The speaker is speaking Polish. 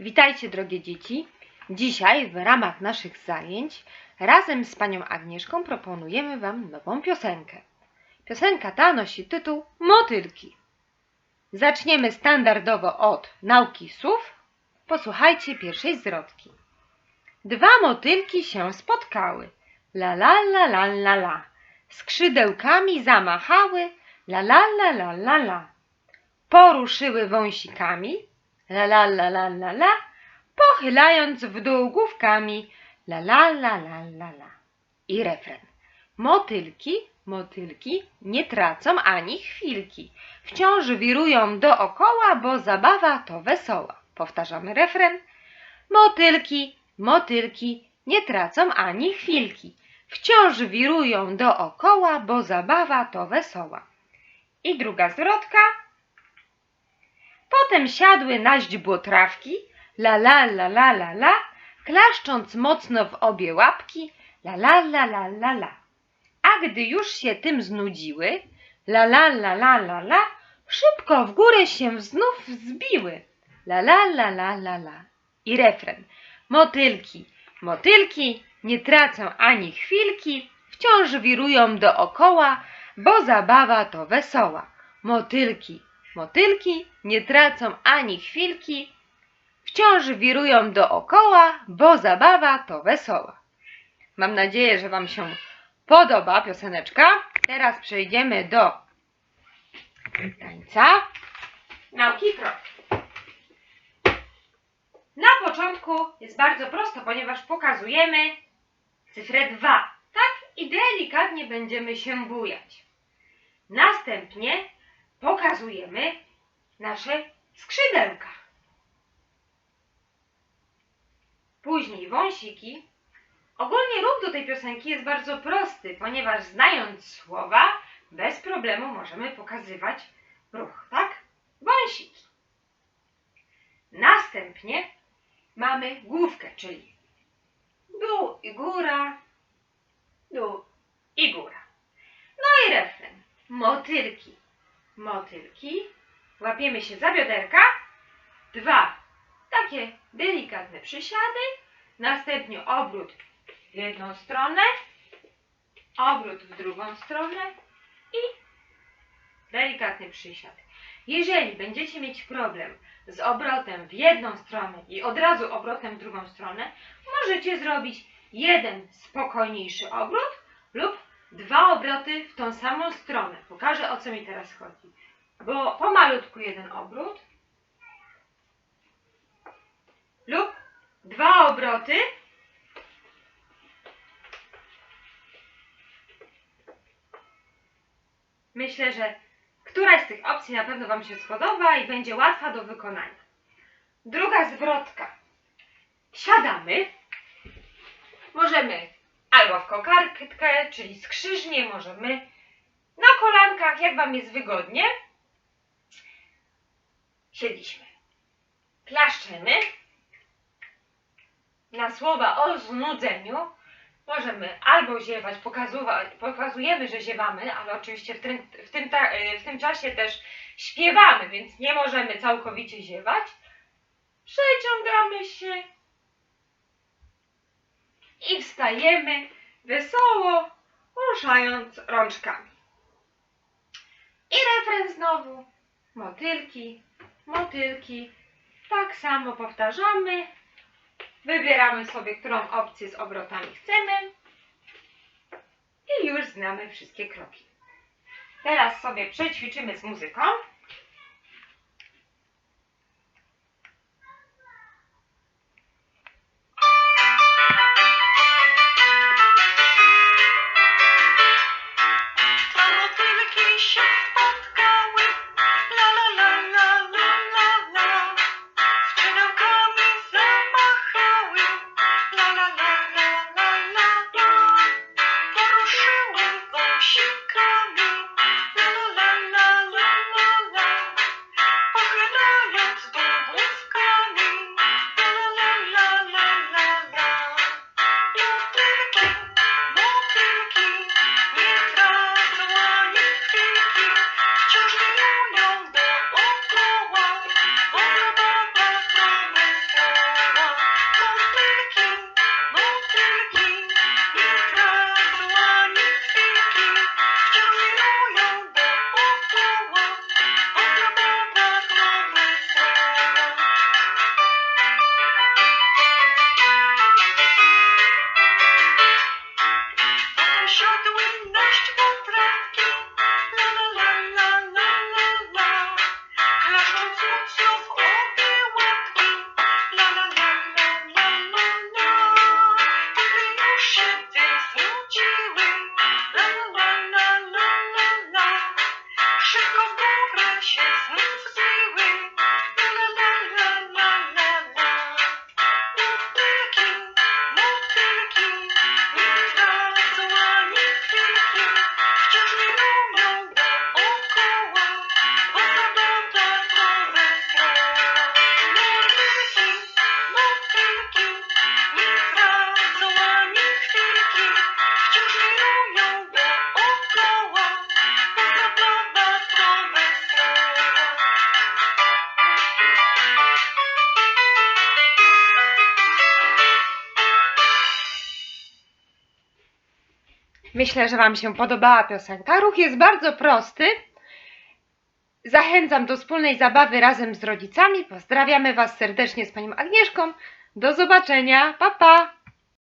Witajcie drogie dzieci. Dzisiaj w ramach naszych zajęć razem z panią Agnieszką proponujemy wam nową piosenkę. Piosenka ta nosi tytuł Motylki. Zaczniemy standardowo od nauki słów. Posłuchajcie pierwszej zwrotki. Dwa motylki się spotkały. La la la la la la. Skrzydełkami zamachały. La la la la la la. Poruszyły wąsikami. La la la la la la. Pochylając w dół główkami. La la la la la la. I refren. Motylki, motylki nie tracą ani chwilki. Wciąż wirują dookoła, bo zabawa to wesoła. Powtarzamy refren. Motylki, motylki nie tracą ani chwilki. Wciąż wirują dookoła, bo zabawa to wesoła. I druga zwrotka. Potem siadły na źdźbło trawki, la la la la la la, klaszcząc mocno w obie łapki, la la la la la la. A gdy już się tym znudziły, la la la la la la, szybko w górę się znów wzbiły, la la la la la la. I refren. Motylki, motylki nie tracą ani chwilki, wciąż wirują dookoła, bo zabawa to wesoła. Motylki, motylki nie tracą ani chwilki, wciąż wirują dookoła, bo zabawa to wesoła. Mam nadzieję, że Wam się podoba pioseneczka. Teraz przejdziemy do tańca. Nauki kroki. Na początku jest bardzo prosto, ponieważ pokazujemy cyfrę 2. Tak i delikatnie będziemy się bujać. Następnie pokazujemy nasze skrzydełka. Później wąsiki. Ogólnie ruch do tej piosenki jest bardzo prosty, ponieważ znając słowa, bez problemu możemy pokazywać ruch, tak? Wąsiki. Następnie mamy główkę, czyli dół i góra, dół i góra. No i refren. Motylki. Motylki. Łapiemy się za bioderka. Dwa. Takie delikatne przysiady. Następnie obrót w jedną stronę. Obrót w drugą stronę. I delikatny przysiad. Jeżeli będziecie mieć problem z obrotem w jedną stronę i od razu obrotem w drugą stronę, możecie zrobić jeden spokojniejszy obrót lub dwa obroty w tą samą stronę. Pokażę o co mi teraz chodzi. Bo pomalutku jeden obrót lub dwa obroty Myślę, że któraś z tych opcji na pewno Wam się spodoba i będzie łatwa do wykonania. Druga zwrotka. Siadamy. Możemy albo w kokardkę, czyli skrzyżnie, możemy na kolankach, jak Wam jest wygodnie. Siedliśmy. Klaszczemy. Na słowa o znudzeniu możemy albo ziewać, pokazujemy, że ziewamy, ale oczywiście w tym, w, tym w tym czasie też śpiewamy, więc nie możemy całkowicie ziewać. Przeciągamy się i wstajemy wesoło, ruszając rączkami. I refren znowu. Motylki, motylki. Tak samo powtarzamy. Wybieramy sobie, którą opcję z obrotami chcemy. I już znamy wszystkie kroki. Teraz sobie przećwiczymy z muzyką. short, the wind rushed from Myślę, że Wam się podobała piosenka. Ruch jest bardzo prosty. Zachęcam do wspólnej zabawy razem z rodzicami. Pozdrawiamy Was serdecznie z Panią Agnieszką. Do zobaczenia. Pa, pa!